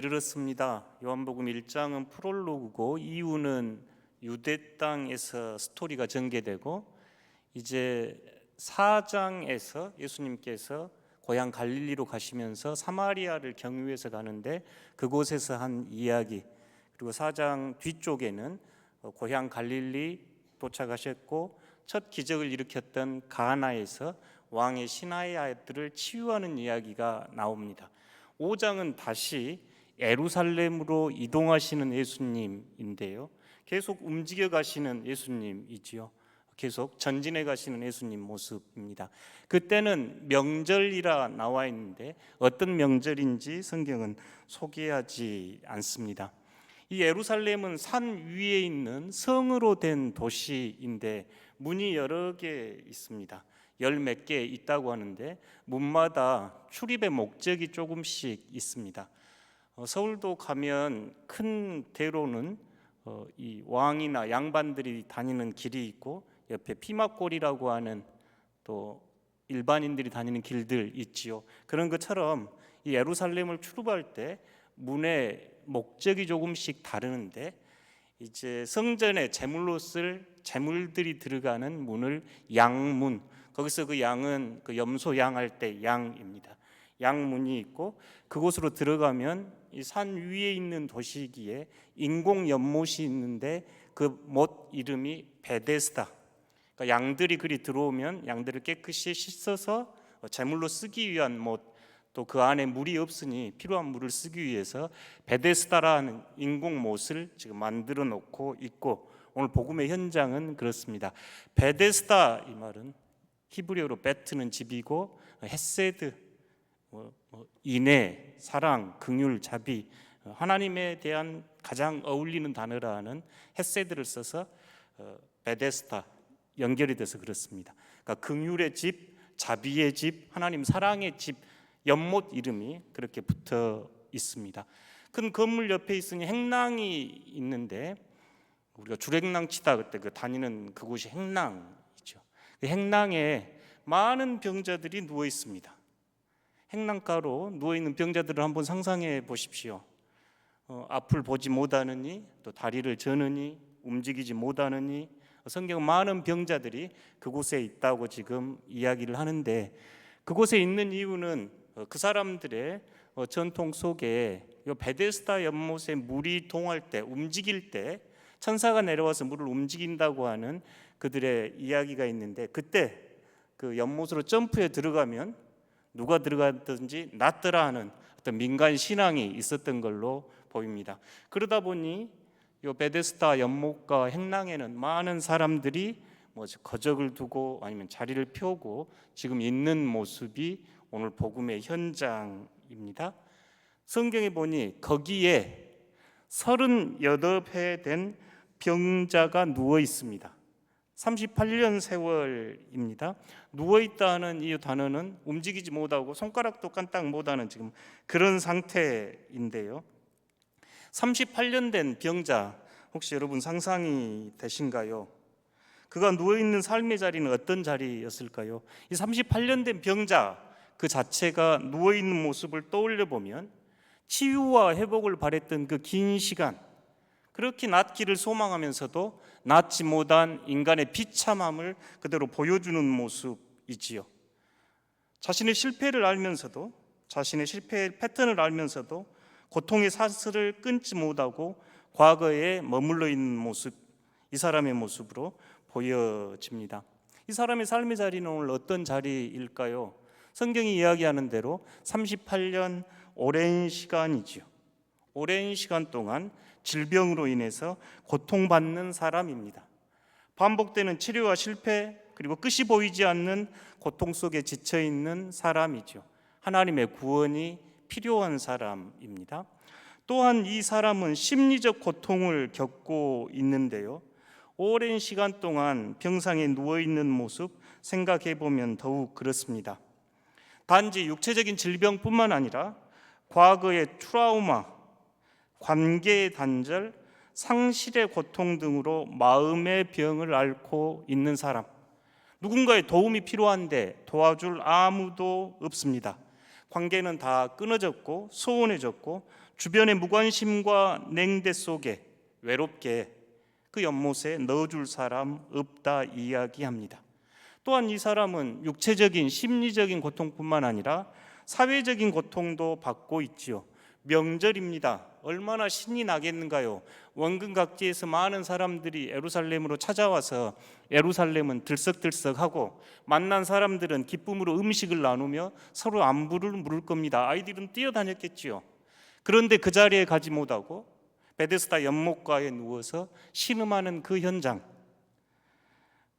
이르렀습니다. 요한복음 1장은 프롤로그고 이유는 유대 땅에서 스토리가 전개되고 이제 4장에서 예수님께서 고향 갈릴리로 가시면서 사마리아를 경유해서 가는데 그곳에서 한 이야기 그리고 4장 뒤쪽에는 어, 고향 갈릴리 도착하셨고 첫 기적을 일으켰던 가나에서 왕의 신하의 아들을 치유하는 이야기가 나옵니다. 5장은 다시 에루살렘으로 이동하시는 예수님인데요. 계속 움직여 가시는 예수님이지요. 계속 전진해 가시는 예수님 모습입니다. 그때는 명절이라 나와 있는데 어떤 명절인지 성경은 소개하지 않습니다. 이 예루살렘은 산 위에 있는 성으로 된 도시인데 문이 여러 개 있습니다. 열 몇 개 있다고 하는데 문마다 출입의 목적이 조금씩 있습니다. 어, 서울도 가면 큰 대로는 어, 이 왕이나 양반들이 다니는 길이 있고 옆에 피막골이라고 하는 또 일반인들이 다니는 길들 있지요. 그런 것처럼 이 예루살렘을 출입할 때 문의 목적이 조금씩 다르는데 이제 성전에 제물로 쓸 제물들이 들어가는 문을 양문 거기서 그 양은 그 염소 양할 때 양입니다. 양문이 있고 그곳으로 들어가면 이 산 위에 있는 도시기에 인공 연못이 있는데 그 못 이름이 베데스다. 그러니까 양들이 그리 들어오면 양들을 깨끗이 씻어서 제물로 쓰기 위한 못 또 그 안에 물이 없으니 필요한 물을 쓰기 위해서 베데스다라는 인공 못을 지금 만들어 놓고 있고 오늘 복음의 현장은 그렇습니다. 베데스다 이 말은 히브리어로 베트는 집이고 헤세드 인애, 사랑, 긍휼, 자비 어, 하나님에 대한 가장 어울리는 단어라는 헤세드를 써서 어, 베데스다 연결이 돼서 그렇습니다. 그러니까 긍휼의 집, 자비의 집, 하나님 사랑의 집 연못 이름이 그렇게 붙어 있습니다. 큰 건물 옆에 있으니 행랑이 있는데 우리가 주행랑 치다 그때 그 다니는 그곳이 행랑이죠. 그 행랑에 많은 병자들이 누워 있습니다. 행랑가로 누워 있는 병자들을 한번 상상해 보십시오. 어, 앞을 보지 못하느니 또 다리를 저느니 움직이지 못하느니 성경 많은 병자들이 그곳에 있다고 지금 이야기를 하는데 그곳에 있는 이유는 어, 그 사람들의 어, 전통 속에 요 베데스다 연못에 물이 동할 때 움직일 때 천사가 내려와서 물을 움직인다고 하는 그들의 이야기가 있는데 그때 그 연못으로 점프해 들어가면 누가 들어가든지 낫더라 하는 어떤 민간 신앙이 있었던 걸로 보입니다. 그러다 보니 요 베데스다 연못과 행랑에는 많은 사람들이 뭐 거적을 두고 아니면 자리를 펴고 지금 있는 모습이 오늘 복음의 현장입니다. 성경에 보니 거기에 38회 된 병자가 누워 있습니다. 38년 세월입니다. 누워 있다는 이 단어는 움직이지 못하고 손가락도 깐딱 못하는 지금 그런 상태인데요. 38년 된 병자 혹시 여러분 상상이 되신가요? 그가 누워 있는 삶의 자리는 어떤 자리였을까요? 이 38년 된 병자 그 자체가 누워 있는 모습을 떠올려 보면 치유와 회복을 바랬던 그 긴 시간 그렇게 낫기를 소망하면서도 낫지 못한 인간의 비참함을 그대로 보여주는 모습이지요. 자신의 실패를 알면서도 자신의 실패의 패턴을 알면서도 고통의 사슬을 끊지 못하고 과거에 머물러 있는 모습 이 사람의 모습으로 보여집니다. 이 사람의 삶의 자리는 오늘 어떤 자리일까요? 성경이 이야기하는 대로 38년 오랜 시간이지요. 오랜 시간 동안 질병으로 인해서 고통받는 사람입니다. 반복되는 치료와 실패 그리고 끝이 보이지 않는 고통 속에 지쳐 있는 사람이죠. 하나님의 구원이 필요한 사람입니다. 또한 이 사람은 심리적 고통을 겪고 있는데요. 오랜 시간 동안 병상에 누워 있는 모습 생각해 보면 더욱 그렇습니다. 단지 육체적인 질병뿐만 아니라 과거의 트라우마, 관계의 단절, 상실의 고통 등으로 마음의 병을 앓고 있는 사람. 누군가의 도움이 필요한데 도와줄 아무도 없습니다. 관계는 다 끊어졌고 소원해졌고 주변의 무관심과 냉대 속에 외롭게 그 연못에 넣어줄 사람 없다 이야기합니다. 또한 이 사람은 육체적인 심리적인 고통뿐만 아니라 사회적인 고통도 받고 있지요. 명절입니다. 얼마나 신이 나겠는가요? 원근 각지에서 많은 사람들이 에루살렘으로 찾아와서 에루살렘은 들썩들썩하고 만난 사람들은 기쁨으로 음식을 나누며 서로 안부를 물을 겁니다. 아이들은 뛰어다녔겠지요. 그런데 그 자리에 가지 못하고 베데스다 연못가에 누워서 신음하는 그 현장.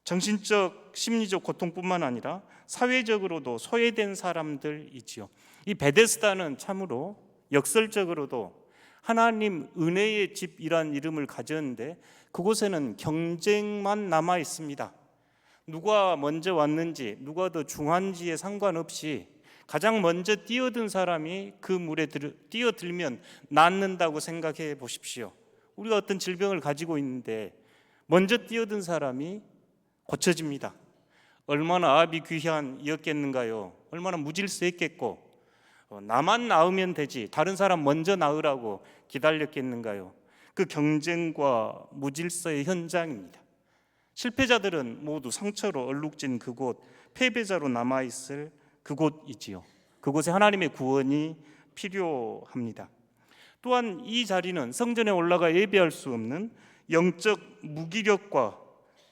정신적, 심리적 고통뿐만 아니라 사회적으로도 소외된 사람들이지요. 이 베데스다는 참으로 역설적으로도 하나님 은혜의 집이란 이름을 가졌는데 그곳에는 경쟁만 남아 있습니다. 누가 먼저 왔는지, 누가 더 중한지에 상관없이 가장 먼저 뛰어든 사람이 그 물에 들, 뛰어들면 낫는다고 생각해 보십시오. 우리가 어떤 질병을 가지고 있는데 먼저 뛰어든 사람이 고쳐집니다. 얼마나 아비 귀한이었겠는가요? 얼마나 무질서했겠고 어, 나만 나으면 되지 다른 사람 먼저 나으라고 기다렸겠는가요? 그 경쟁과 무질서의 현장입니다. 실패자들은 모두 상처로 얼룩진 그곳, 패배자로 남아 있을 그곳이지요. 그곳에 하나님의 구원이 필요합니다. 또한 이 자리는 성전에 올라가 예배할 수 없는 영적 무기력과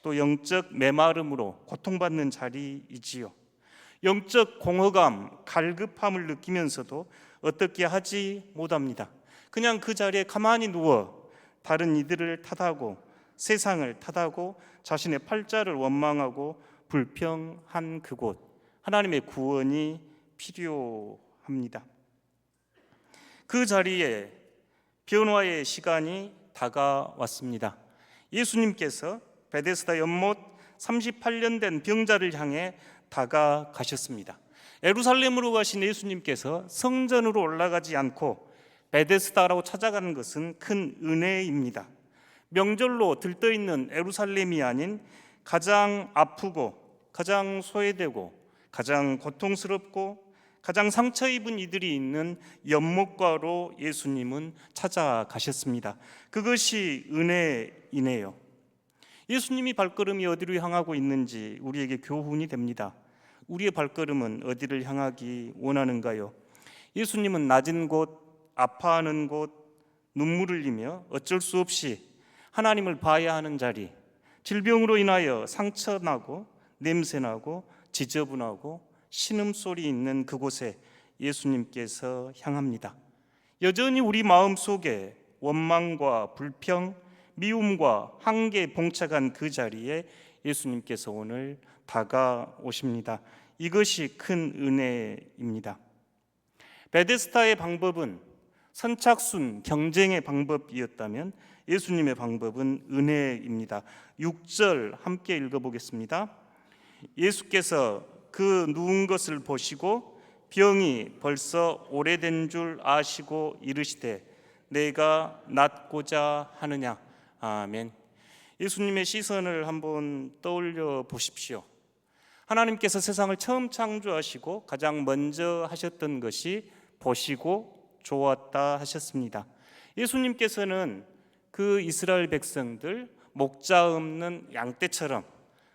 또 영적 메마름으로 고통받는 자리이지요. 영적 공허감, 갈급함을 느끼면서도 어떻게 하지 못합니다. 그냥 그 자리에 가만히 누워 다른 이들을 탓하고 세상을 탓하고 자신의 팔자를 원망하고 불평한 그곳 하나님의 구원이 필요합니다. 그 자리에 변화의 시간이 다가왔습니다. 예수님께서 베데스다 연못 38년 된 병자를 향해 다가가셨습니다. 에루살렘으로 가신 예수님께서 성전으로 올라가지 않고 베데스다라고 찾아가는 것은 큰 은혜입니다. 명절로 들떠 있는 에루살렘이 아닌 가장 아프고 가장 소외되고 가장 고통스럽고 가장 상처 입은 이들이 있는 연못가로 예수님은 찾아가셨습니다. 그것이 은혜이네요. 예수님이 발걸음이 어디로 향하고 있는지 우리에게 교훈이 됩니다. 우리의 발걸음은 어디를 향하기 원하는가요? 예수님은 낮은 곳, 아파하는 곳, 눈물을 흘리며 어쩔 수 없이 하나님을 봐야 하는 자리, 질병으로 인하여 상처나고 냄새나고 지저분하고 신음소리 있는 그곳에 예수님께서 향합니다. 여전히 우리 마음 속에 원망과 불평, 미움과 한계 봉착한 그 자리에 예수님께서 오늘 다가오십니다. 이것이 큰 은혜입니다. 베데스타의 방법은 선착순 경쟁의 방법이었다면 예수님의 방법은 은혜입니다. 6절 함께 읽어보겠습니다. 예수께서 그 누운 것을 보시고 병이 벌써 오래된 줄 아시고 이르시되 내가 낫고자 하느냐 아멘. 예수님의 시선을 한번 떠올려 보십시오. 하나님께서 세상을 처음 창조하시고 가장 먼저 하셨던 것이 보시고 좋았다 하셨습니다. 예수님께서는 그 이스라엘 백성들 목자 없는 양떼처럼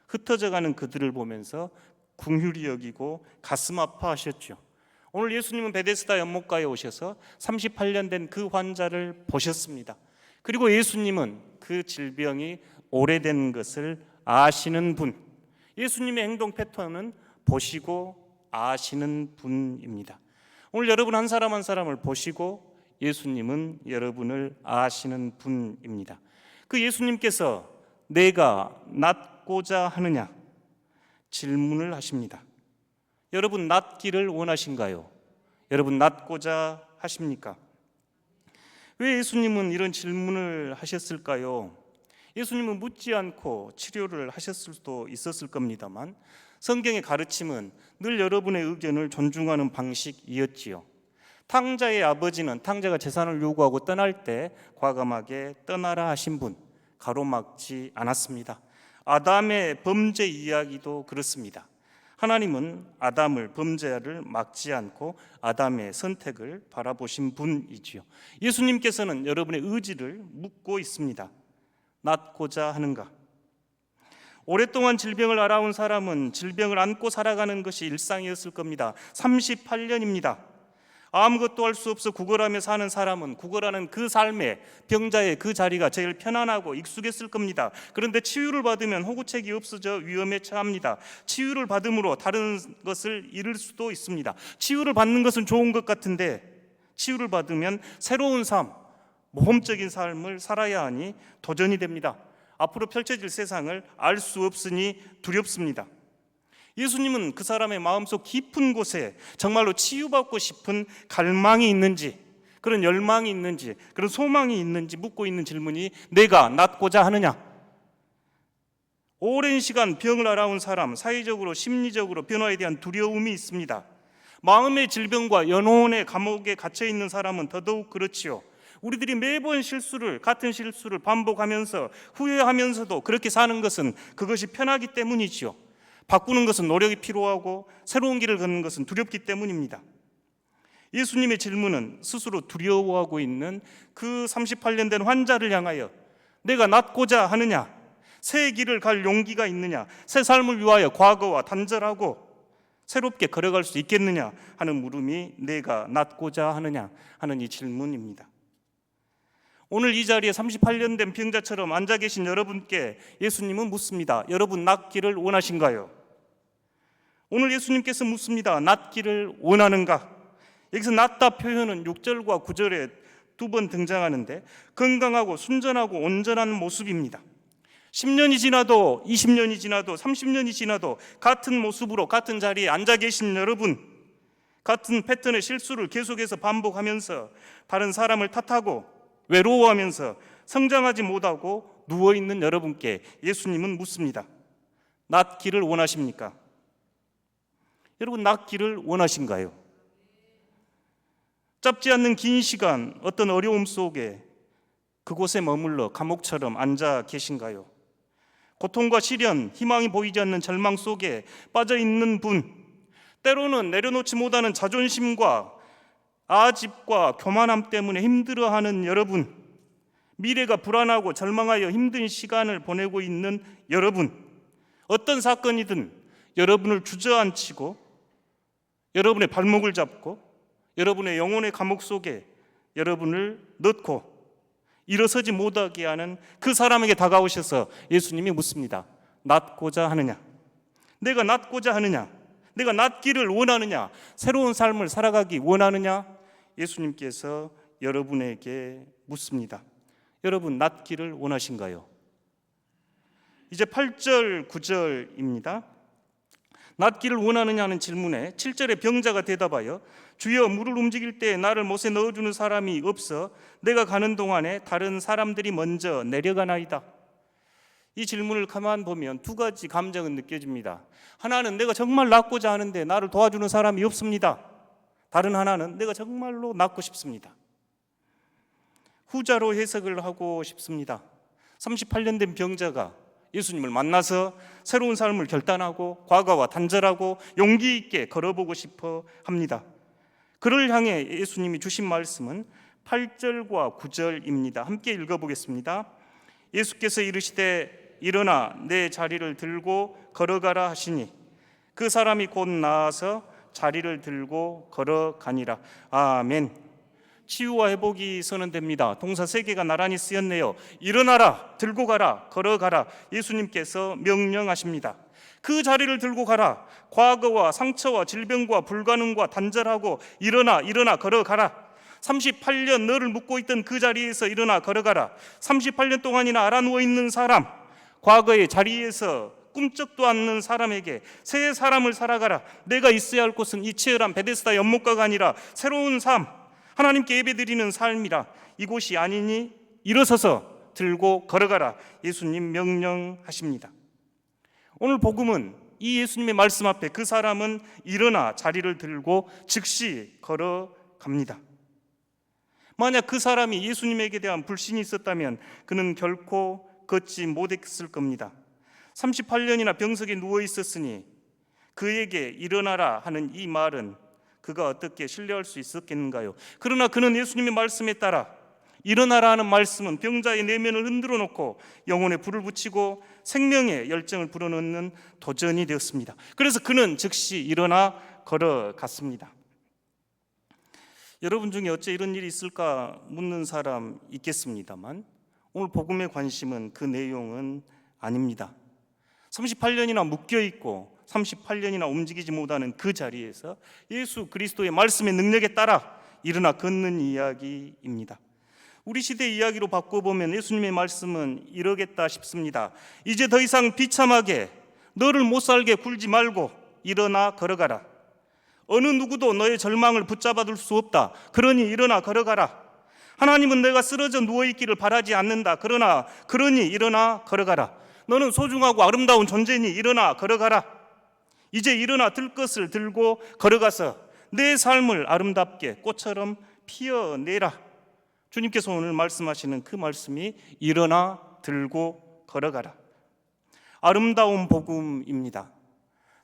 흩어져 가는 그들을 보면서 궁휼히 여기고 가슴 아파하셨죠. 오늘 예수님은 베데스다 연못가에 오셔서 38년 된 그 환자를 보셨습니다. 그리고 예수님은 그 질병이 오래된 것을 아시는 분. 예수님의 행동 패턴은 보시고 아시는 분입니다. 오늘 여러분 한 사람 한 사람을 보시고 예수님은 여러분을 아시는 분입니다. 그 예수님께서 내가 낫고자 하느냐 질문을 하십니다. 여러분 낫기를 원하신가요? 여러분 낫고자 하십니까? 왜 예수님은 이런 질문을 하셨을까요? 예수님은 묻지 않고 치료를 하셨을 수도 있었을 겁니다만 성경의 가르침은 늘 여러분의 의견을 존중하는 방식이었지요. 탕자의 아버지는 탕자가 재산을 요구하고 떠날 때 과감하게 떠나라 하신 분 가로막지 않았습니다. 아담의 범죄 이야기도 그렇습니다. 하나님은 아담을 범죄를 막지 않고 아담의 선택을 바라보신 분이지요. 예수님께서는 여러분의 의지를 묻고 있습니다. 낫고자 하는가? 오랫동안 질병을 알아온 사람은 질병을 안고 살아가는 것이 일상이었을 겁니다. 38년입니다. 아무것도 할 수 없어 구걸하며 사는 사람은 구걸하는 그 삶에 병자의 그 자리가 제일 편안하고 익숙했을 겁니다. 그런데 치유를 받으면 호구책이 없어져 위험에 처합니다. 치유를 받음으로 다른 것을 잃을 수도 있습니다. 치유를 받는 것은 좋은 것 같은데 치유를 받으면 새로운 삶, 모험적인 삶을 살아야 하니 도전이 됩니다. 앞으로 펼쳐질 세상을 알 수 없으니 두렵습니다. 예수님은 그 사람의 마음속 깊은 곳에 정말로 치유받고 싶은 갈망이 있는지 그런 열망이 있는지 그런 소망이 있는지 묻고 있는 질문이 내가 낫고자 하느냐 오랜 시간 병을 알아온 사람 사회적으로 심리적으로 변화에 대한 두려움이 있습니다. 마음의 질병과 영혼의 감옥에 갇혀 있는 사람은 더더욱 그렇지요. 우리들이 매번 실수를 같은 실수를 반복하면서 후회하면서도 그렇게 사는 것은 그것이 편하기 때문이지요. 바꾸는 것은 노력이 필요하고 새로운 길을 걷는 것은 두렵기 때문입니다. 예수님의 질문은 스스로 두려워하고 있는 그 38년 된 환자를 향하여 내가 낫고자 하느냐? 새 길을 갈 용기가 있느냐? 새 삶을 위하여 과거와 단절하고 새롭게 걸어갈 수 있겠느냐 하는 물음이 내가 낫고자 하느냐 하는 이 질문입니다. 오늘 이 자리에 38년 된 병자처럼 앉아 계신 여러분께 예수님은 묻습니다. 여러분 낫기를 원하신가요? 오늘 예수님께서 묻습니다. 낫기를 원하는가? 여기서 낫다 표현은 6절과 9절에 두 번 등장하는데 건강하고 순전하고 온전한 모습입니다. 10년이 지나도 20년이 지나도 30년이 지나도 같은 모습으로 같은 자리에 앉아 계신 여러분 같은 패턴의 실수를 계속해서 반복하면서 다른 사람을 탓하고 외로워하면서 성장하지 못하고 누워 있는 여러분께 예수님은 묻습니다. 낫기를 원하십니까? 여러분 낫기를 원하신가요? 짧지 않는 긴 시간 어떤 어려움 속에 그곳에 머물러 감옥처럼 앉아 계신가요? 고통과 시련, 희망이 보이지 않는 절망 속에 빠져 있는 분, 때로는 내려놓지 못하는 자존심과 아집과 교만함 때문에 힘들어하는 여러분, 미래가 불안하고 절망하여 힘든 시간을 보내고 있는 여러분, 어떤 사건이든 여러분을 주저앉히고 여러분의 발목을 잡고 여러분의 영혼의 감옥 속에 여러분을 넣고 일어서지 못하게 하는 그 사람에게 다가오셔서 예수님이 묻습니다. 낫고자 하느냐? 내가 낫고자 하느냐? 내가 낫기를 원하느냐? 새로운 삶을 살아가기 원하느냐? 예수님께서 여러분에게 묻습니다. 여러분 낫기를 원하신가요? 이제 8절, 9절입니다. 낫기를 원하느냐는 질문에 7절의 병자가 대답하여 주여 물을 움직일 때 나를 못에 넣어주는 사람이 없어 내가 가는 동안에 다른 사람들이 먼저 내려가나이다. 이 질문을 가만 보면 두 가지 감정은 느껴집니다. 하나는 내가 정말 낫고자 하는데 나를 도와주는 사람이 없습니다. 다른 하나는 내가 정말로 낫고 싶습니다. 후자로 해석을 하고 싶습니다. 38년 된 병자가 예수님을 만나서 새로운 삶을 결단하고 과거와 단절하고 용기 있게 걸어보고 싶어 합니다. 그를 향해 예수님이 주신 말씀은 8절과 9절입니다. 함께 읽어보겠습니다. 예수께서 이르시되 일어나 내 자리를 들고 걸어가라 하시니 그 사람이 곧 나아서 자리를 들고 걸어가니라. 아멘. 치유와 회복이 선언됩니다. 동사 세 개가 나란히 쓰였네요. 일어나라, 들고 가라, 걸어가라. 예수님께서 명령하십니다. 그 자리를 들고 가라. 과거와 상처와 질병과 불가능과 단절하고 일어나, 일어나, 걸어가라. 38년 너를 묻고 있던 그 자리에서 일어나 걸어가라. 38년 동안이나 알아 누워 있는 사람, 과거의 자리에서 꿈쩍도 않는 사람에게 새 사람을 살아가라. 내가 있어야 할 곳은 이 치열한 베데스다 연못가가 아니라 새로운 삶, 하나님께 예배드리는 삶이라 이곳이 아니니 일어서서 들고 걸어가라 예수님 명령하십니다. 오늘 복음은 이 예수님의 말씀 앞에 그 사람은 일어나 자리를 들고 즉시 걸어갑니다. 만약 그 사람이 예수님에게 대한 불신이 있었다면 그는 결코 걷지 못했을 겁니다. 38년이나 병석에 누워 있었으니 그에게 일어나라 하는 이 말은 그가 어떻게 신뢰할 수 있었겠는가요? 그러나 그는 예수님의 말씀에 따라 일어나라 하는 말씀은 병자의 내면을 흔들어 놓고 영혼에 불을 붙이고 생명의 열정을 불어넣는 도전이 되었습니다. 그래서 그는 즉시 일어나 걸어갔습니다. 여러분 중에 어째 이런 일이 있을까 묻는 사람 있겠습니다만 오늘 복음의 관심은 그 내용은 아닙니다. 38년이나 묶여 있고 38년이나 움직이지 못하는 그 자리에서 예수 그리스도의 말씀의 능력에 따라 일어나 걷는 이야기입니다. 우리 시대 이야기로 바꿔보면 예수님의 말씀은 이러겠다 싶습니다. 이제 더 이상 비참하게 너를 못 살게 굴지 말고 일어나 걸어가라. 어느 누구도 너의 절망을 붙잡아둘 수 없다. 그러니 일어나 걸어가라. 하나님은 내가 쓰러져 누워 있기를 바라지 않는다. 그러나 그러니 일어나 걸어가라. 너는 소중하고 아름다운 존재니 일어나 걸어가라. 이제 일어나 들 것을 들고 걸어가서 내 삶을 아름답게 꽃처럼 피어내라. 주님께서 오늘 말씀하시는 그 말씀이 일어나 들고 걸어가라. 아름다운 복음입니다.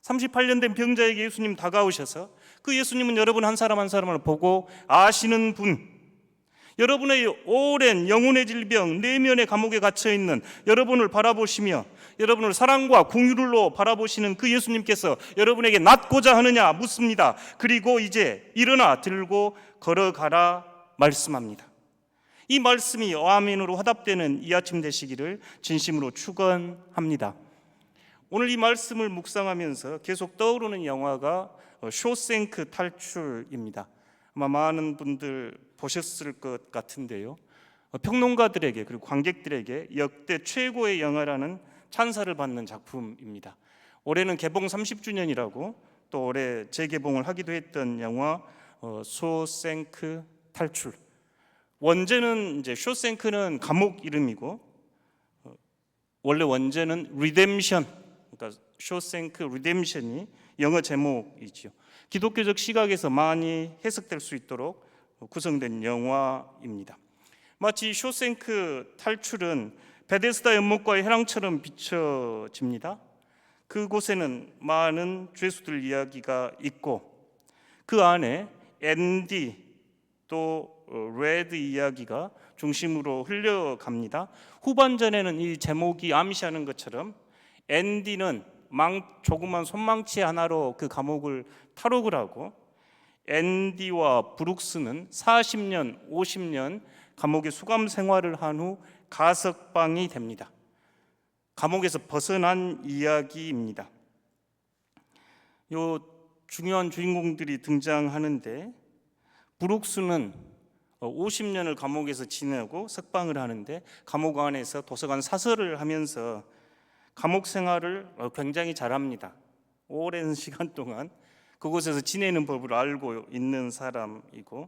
38년 된 병자에게 예수님 다가오셔서 그 예수님은 여러분 한 사람 한 사람을 보고 아시는 분, 여러분의 오랜 영혼의 질병, 내면의 감옥에 갇혀 있는 여러분을 바라보시며 여러분을 사랑과 공유로 바라보시는 그 예수님께서 여러분에게 낫고자 하느냐 묻습니다. 그리고 이제 일어나 들고 걸어가라 말씀합니다. 이 말씀이 아멘으로 화답되는 이 아침 되시기를 진심으로 축원합니다. 오늘 이 말씀을 묵상하면서 계속 떠오르는 영화가 쇼생크 탈출입니다. 아마 많은 분들 보셨을 것 같은데요. 어, 평론가들에게 그리고 관객들에게 역대 최고의 영화라는 찬사를 받는 작품입니다. 올해는 개봉 30주년이라고 또 올해 재개봉을 하기도 했던 영화 어, 쇼생크 탈출. 원제는 이제 쇼생크는 감옥 이름이고 어, 원래 원제는 리뎀션 그러니까 쇼생크 리뎀션이 영어 제목이지요. 기독교적 시각에서 많이 해석될 수 있도록 구성된 영화입니다. 마치 쇼생크 탈출은 베데스다 연못과의 해랑처럼 비춰집니다. 그곳에는 많은 죄수들 이야기가 있고 그 안에 앤디 또 레드 이야기가 중심으로 흘려갑니다. 후반전에는 이 제목이 암시하는 것처럼 앤디는 망, 조그만 손망치 하나로 그 감옥을 탈옥을 하고 앤디와 브룩스는 40년, 50년 감옥의 수감 생활을 한 후 가석방이 됩니다. 감옥에서 벗어난 이야기입니다. 요 중요한 주인공들이 등장하는데 브룩스는 50년을 감옥에서 지내고 석방을 하는데 감옥 안에서 도서관 사설을 하면서 감옥 생활을 굉장히 잘합니다. 오랜 시간 동안 그곳에서 지내는 법을 알고 있는 사람이고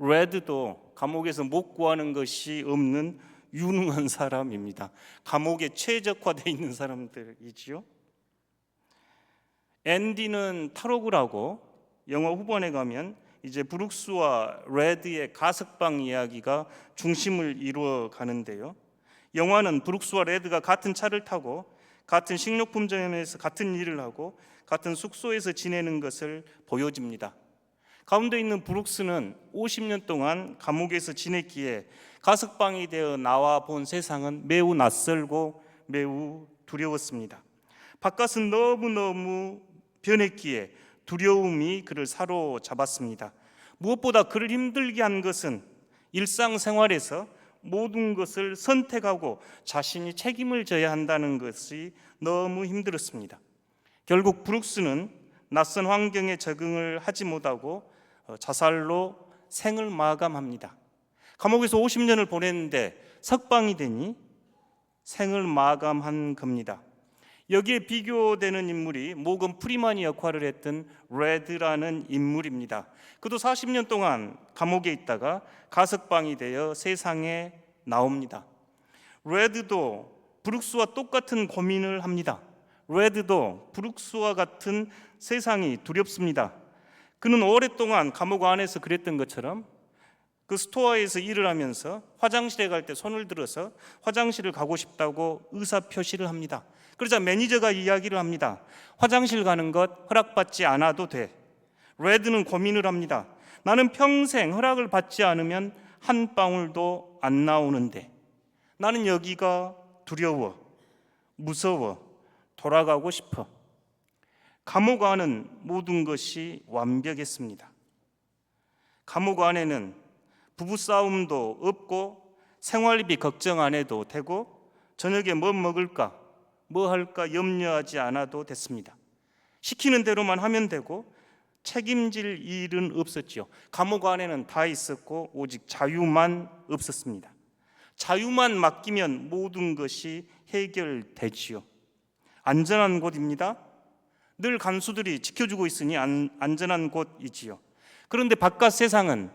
레드도 감옥에서 못 구하는 것이 없는 유능한 사람입니다. 감옥에 최적화되어 있는 사람들이지요. 앤디는 탈옥을 하고 영화 후반에 가면 이제 브룩스와 레드의 가석방 이야기가 중심을 이루어 가는데요. 영화는 브룩스와 레드가 같은 차를 타고 같은 식료품점에서 같은 일을 하고 같은 숙소에서 지내는 것을 보여집니다. 가운데 있는 브룩스는 50년 동안 감옥에서 지냈기에 가석방이 되어 나와 본 세상은 매우 낯설고 매우 두려웠습니다. 바깥은 너무너무 변했기에 두려움이 그를 사로잡았습니다. 무엇보다 그를 힘들게 한 것은 일상생활에서 모든 것을 선택하고 자신이 책임을 져야 한다는 것이 너무 힘들었습니다. 결국 브룩스는 낯선 환경에 적응을 하지 못하고 어, 자살로 생을 마감합니다. 감옥에서 50년을 보냈는데 석방이 되니 생을 마감한 겁니다. 여기에 비교되는 인물이 모건 프리만이 역할을 했던 레드라는 인물입니다. 그도 40년 동안 감옥에 있다가 가석방이 되어 세상에 나옵니다. 레드도 브룩스와 똑같은 고민을 합니다. 레드도 브룩스와 같은 세상이 두렵습니다. 그는 오랫동안 감옥 안에서 그랬던 것처럼 그 스토어에서 일을 하면서 화장실에 갈 때 손을 들어서 화장실을 가고 싶다고 의사 표시를 합니다. 그러자 매니저가 이야기를 합니다. 화장실 가는 것 허락받지 않아도 돼. 레드는 고민을 합니다. 나는 평생 허락을 받지 않으면 한 방울도 안 나오는데 나는 여기가 두려워, 무서워, 돌아가고 싶어. 감옥 안은 모든 것이 완벽했습니다. 감옥 안에는 부부 싸움도 없고 생활비 걱정 안 해도 되고 저녁에 뭐 먹을까, 뭐 할까 염려하지 않아도 됐습니다. 시키는 대로만 하면 되고 책임질 일은 없었지요. 감옥 안에는 다 있었고 오직 자유만 없었습니다. 자유만 맡기면 모든 것이 해결되지요. 안전한 곳입니다. 늘 간수들이 지켜주고 있으니 안, 안전한 곳이지요. 그런데 바깥 세상은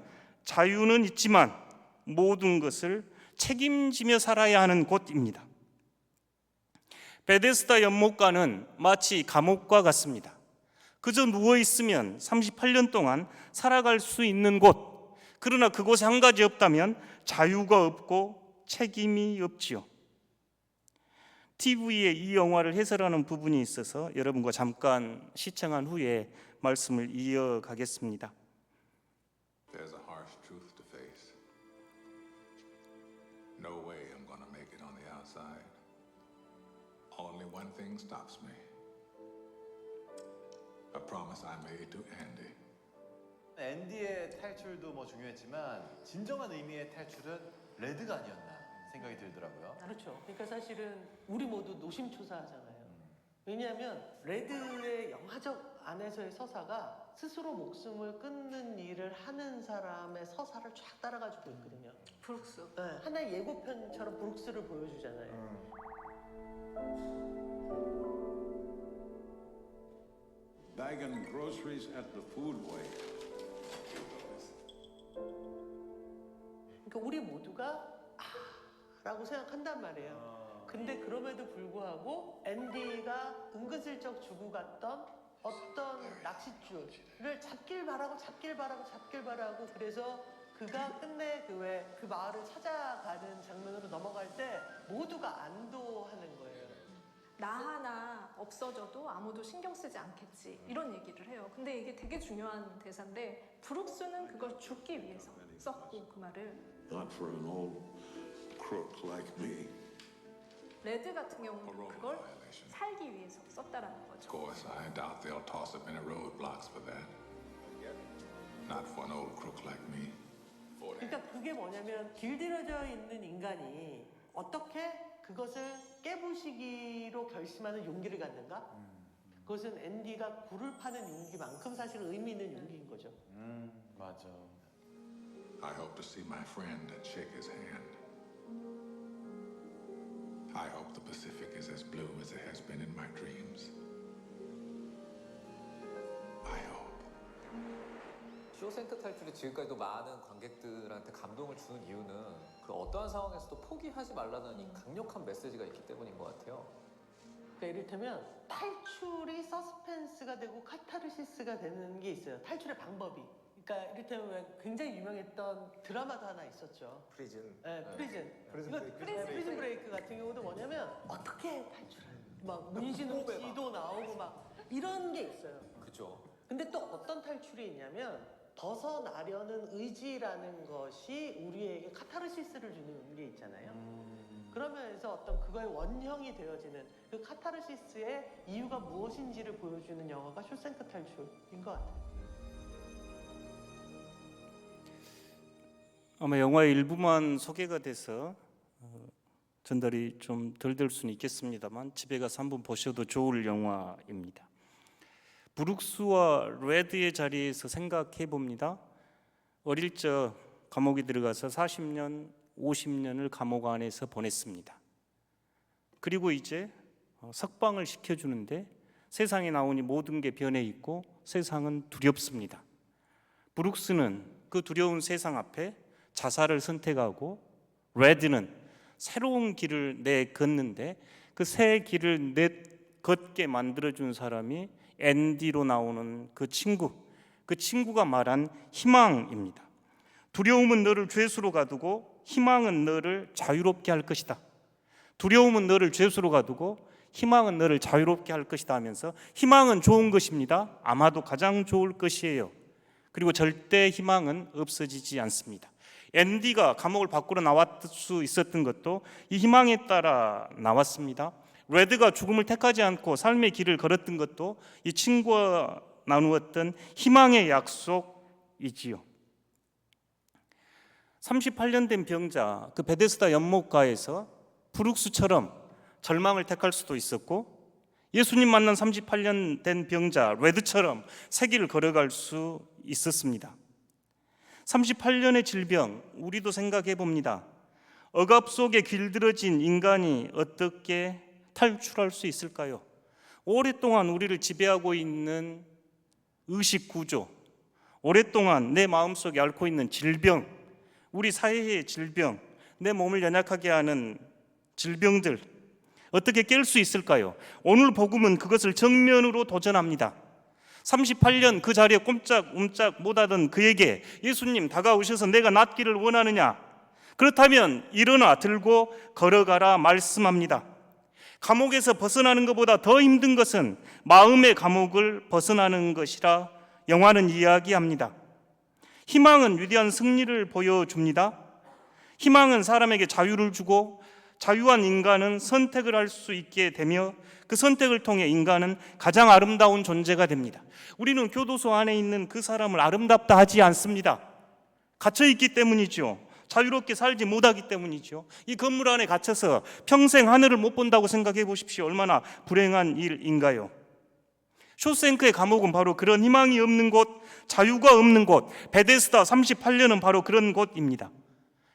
자유는 있지만 모든 것을 책임지며 살아야 하는 곳입니다. 베데스다 연못가는 마치 감옥과 같습니다. 그저 누워 있으면 38년 동안 살아갈 수 있는 곳. 그러나 그곳에 한 가지 없다면 자유가 없고 책임이 없지요. TV에 이 영화를 해설하는 부분이 있어서 여러분과 잠깐 시청한 후에 말씀을 이어가겠습니다. There's a harsh truth to face. No way I'm gonna make it on the outside. Only one thing stops me. A promise I made to Andy. 앤디의 탈출도 뭐 중요했지만 진정한 의미의 탈출은 레드가 아니었나 생각이 들더라고요. 그렇죠. 그러니까 사실은 우리 모두 노심초사하잖아요. 왜냐하면 레드의 영화적 안에서의 서사가 스스로 목숨을 끊는 일을 하는 사람의 서사를 쫙 따라가지고 있거든요. 브룩스. 네, 하나의 예고편처럼 브룩스를 보여주잖아요. bagging groceries at the foodway. 그러니까 우리 모두가 아, 라고 생각한단 말이에요. 근데 그럼에도 불구하고 앤디가 은근슬쩍 주고 갔던 어떤 낚싯줄을 잡길 바라고 잡길 바라고 잡길 바라고 그래서 그가 끝내 그 왜 그 마을을 찾아가는 장면으로 넘어갈 때 모두가 안도하는 거예요. 나 하나 없어져도 아무도 신경 쓰지 않겠지. 이런 얘기를 해요. 근데 이게 되게 중요한 대사인데 브룩스는 그걸 죽기 위해서 썼고 그 말을 Not for an old crook like me. 레드 같은 경우는 그걸 violation. 살기 위해서 썼다라는 Of 거죠. course, I doubt they'll toss up any roadblocks for that. Not for an old crook like me. 그러니까 그게 뭐냐면 길들여져 있는 인간이 어떻게 그것을 깨부시기로 결심하는 용기를 갖는가? 그것은 앤디가 굴을 파는 용기만큼 사실 의미 있는 용기인 거죠. 음 맞아. I hope to see my friend and shake his hand. I hope the Pacific is as blue as it has been in my dreams. I hope. 쇼생크 탈출이 지금까지도 많은 관객들한테 감동을 주는 이유는 그 어떠한 상황에서도 포기하지 말라는 이 강력한 메시지가 있기 때문인 것 같아요. 그러니까 이를테면 탈출이 서스펜스가 되고 카타르시스가 되는 게 있어요. 탈출의 방법이. 그러니까 이를테면 왜 굉장히 유명했던 드라마도 하나 있었죠. 프리즌. 네, 프리즌. 프리즌 이거 브레이크. 프리즌, 프리즌 브레이크 같은 경우도 뭐냐면 어떻게 탈출을? 막 문신으로. 지도 나오고 막 이런 게 있어요. 그죠. 근데 또 어떤 탈출이 있냐면 벗어나려는 의지라는 것이 우리에게 카타르시스를 주는 게 있잖아요. 그러면서 어떤 그거의 원형이 되어지는 그 카타르시스의 이유가 무엇인지를 보여주는 영화가 쇼생크 탈출인 것 같아요. 아마 영화의 일부만 소개가 돼서 어, 전달이 좀 덜 될 수는 있겠습니다만 집에 가서 한번 보셔도 좋을 영화입니다. 브룩스와 레드의 자리에서 생각해 봅니다. 어릴 적 감옥에 들어가서 40년, 50년을 감옥 안에서 보냈습니다. 그리고 이제 어, 석방을 시켜주는데 세상에 나오니 모든 게 변해 있고 세상은 두렵습니다. 브룩스는 그 두려운 세상 앞에 자살을 선택하고 레드는 새로운 길을 내 걷는데 그 새 길을 내 걷게 만들어준 사람이 앤디로 나오는 그 친구, 그 친구가 말한 희망입니다. 두려움은 너를 죄수로 가두고 희망은 너를 자유롭게 할 것이다. 두려움은 너를 죄수로 가두고 희망은 너를 자유롭게 할 것이다 하면서 희망은 좋은 것입니다. 아마도 가장 좋을 것이에요. 그리고 절대 희망은 없어지지 않습니다. 앤디가 감옥을 밖으로 나왔을 수 있었던 것도 이 희망에 따라 나왔습니다. 레드가 죽음을 택하지 않고 삶의 길을 걸었던 것도 이 친구와 나누었던 희망의 약속이지요. 38년 된 병자 그 베데스다 연못가에서 브룩스처럼 절망을 택할 수도 있었고 예수님 만난 38년 된 병자 레드처럼 새 길을 걸어갈 수 있었습니다. 38년의 질병 우리도 생각해 봅니다. 억압 속에 길들어진 인간이 어떻게 탈출할 수 있을까요? 오랫동안 우리를 지배하고 있는 의식 구조, 오랫동안 내 마음속에 앓고 있는 질병, 우리 사회의 질병, 내 몸을 연약하게 하는 질병들 어떻게 깰 수 있을까요? 오늘 복음은 그것을 정면으로 도전합니다. 38년 그 자리에 꼼짝움짝 못하던 그에게 예수님 다가오셔서 내가 낫기를 원하느냐? 그렇다면 일어나 들고 걸어가라 말씀합니다. 감옥에서 벗어나는 것보다 더 힘든 것은 마음의 감옥을 벗어나는 것이라 영화는 이야기합니다. 희망은 위대한 승리를 보여줍니다. 희망은 사람에게 자유를 주고 자유한 인간은 선택을 할 수 있게 되며 그 선택을 통해 인간은 가장 아름다운 존재가 됩니다. 우리는 교도소 안에 있는 그 사람을 아름답다 하지 않습니다. 갇혀 있기 때문이죠. 자유롭게 살지 못하기 때문이죠. 이 건물 안에 갇혀서 평생 하늘을 못 본다고 생각해 보십시오. 얼마나 불행한 일인가요? 쇼생크의 감옥은 바로 그런 희망이 없는 곳, 자유가 없는 곳, 베데스다 38년은 바로 그런 곳입니다.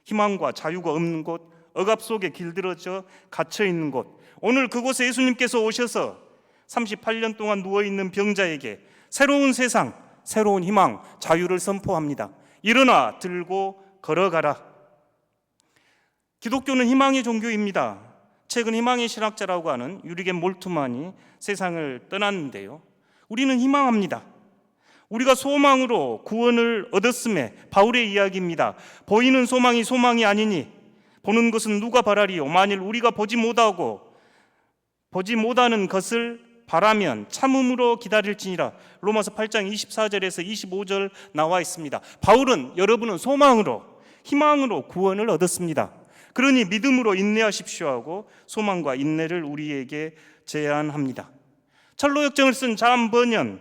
희망과 자유가 없는 곳, 억압 속에 길들어져 갇혀 있는 곳. 오늘 그곳에 예수님께서 오셔서 38년 동안 누워 있는 병자에게 새로운 세상, 새로운 희망, 자유를 선포합니다. 일어나 들고 걸어가라. 기독교는 희망의 종교입니다. 최근 희망의 신학자라고 하는 유리겐 몰트만이 세상을 떠났는데요. 우리는 희망합니다. 우리가 소망으로 구원을 얻었음에 바울의 이야기입니다. 보이는 소망이 소망이 아니니 보는 것은 누가 바라리요? 만일 우리가 보지 못하고 보지 못하는 것을 바라면 참음으로 기다릴지니라. 로마서 8장 24절에서 25절 나와 있습니다. 바울은 여러분은 소망으로 희망으로 구원을 얻었습니다. 그러니 믿음으로 인내하십시오 하고 소망과 인내를 우리에게 제안합니다. 철로 역정을 쓴 잠 번연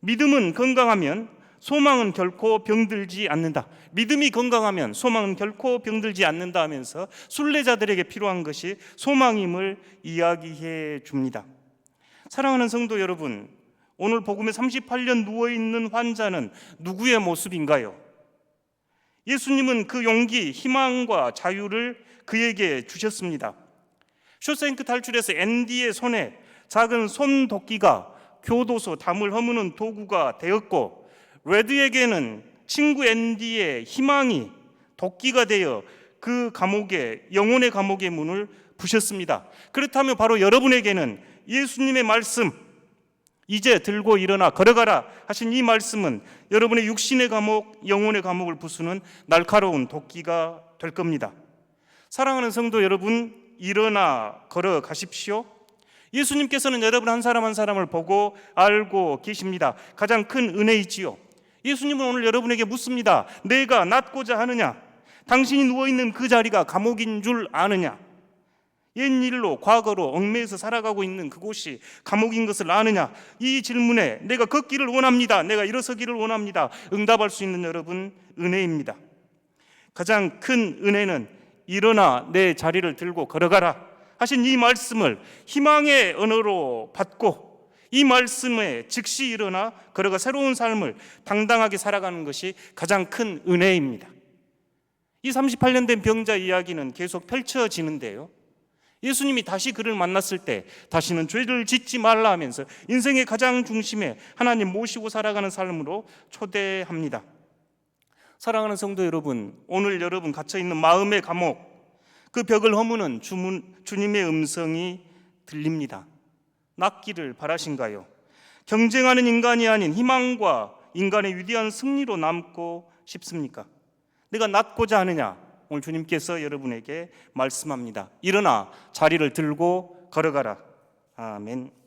믿음은 건강하면 소망은 결코 병들지 않는다. 믿음이 건강하면 소망은 결코 병들지 않는다 하면서 순례자들에게 필요한 것이 소망임을 이야기해 줍니다. 사랑하는 성도 여러분, 오늘 복음에 38년 누워 있는 환자는 누구의 모습인가요? 예수님은 그 용기, 희망과 자유를 그에게 주셨습니다. 쇼생크 탈출에서 앤디의 손에 작은 손도끼가 교도소 담을 허무는 도구가 되었고 레드에게는 친구 앤디의 희망이 도끼가 되어 그 감옥의 영혼의 감옥의 문을 부셨습니다. 그렇다면 바로 여러분에게는 예수님의 말씀 이제 들고 일어나 걸어가라 하신 이 말씀은 여러분의 육신의 감옥, 영혼의 감옥을 부수는 날카로운 도끼가 될 겁니다. 사랑하는 성도 여러분, 일어나 걸어가십시오. 예수님께서는 여러분 한 사람 한 사람을 보고 알고 계십니다. 가장 큰 은혜이지요. 예수님은 오늘 여러분에게 묻습니다. 내가 낫고자 하느냐? 당신이 누워 있는 그 자리가 감옥인 줄 아느냐? 옛일로 과거로 얽매여서 살아가고 있는 그곳이 감옥인 것을 아느냐? 이 질문에 내가 걷기를 원합니다. 내가 일어서기를 원합니다. 응답할 수 있는 여러분 은혜입니다. 가장 큰 은혜는 일어나 내 자리를 들고 걸어가라 하신 이 말씀을 희망의 언어로 받고 이 말씀에 즉시 일어나 걸어가 새로운 삶을 당당하게 살아가는 것이 가장 큰 은혜입니다. 이 38년 된 병자 이야기는 계속 펼쳐지는데요. 예수님이 다시 그를 만났을 때 다시는 죄를 짓지 말라 하면서 인생의 가장 중심에 하나님 모시고 살아가는 삶으로 초대합니다. 사랑하는 성도 여러분, 오늘 여러분 갇혀 있는 마음의 감옥 그 벽을 허무는 주문, 주님의 음성이 들립니다. 낫기를 바라신가요? 경쟁하는 인간이 아닌 희망과 인간의 위대한 승리로 남고 싶습니까? 내가 낫고자 하느냐? 오늘 주님께서 여러분에게 말씀합니다. 일어나 자리를 들고 걸어가라. 아멘.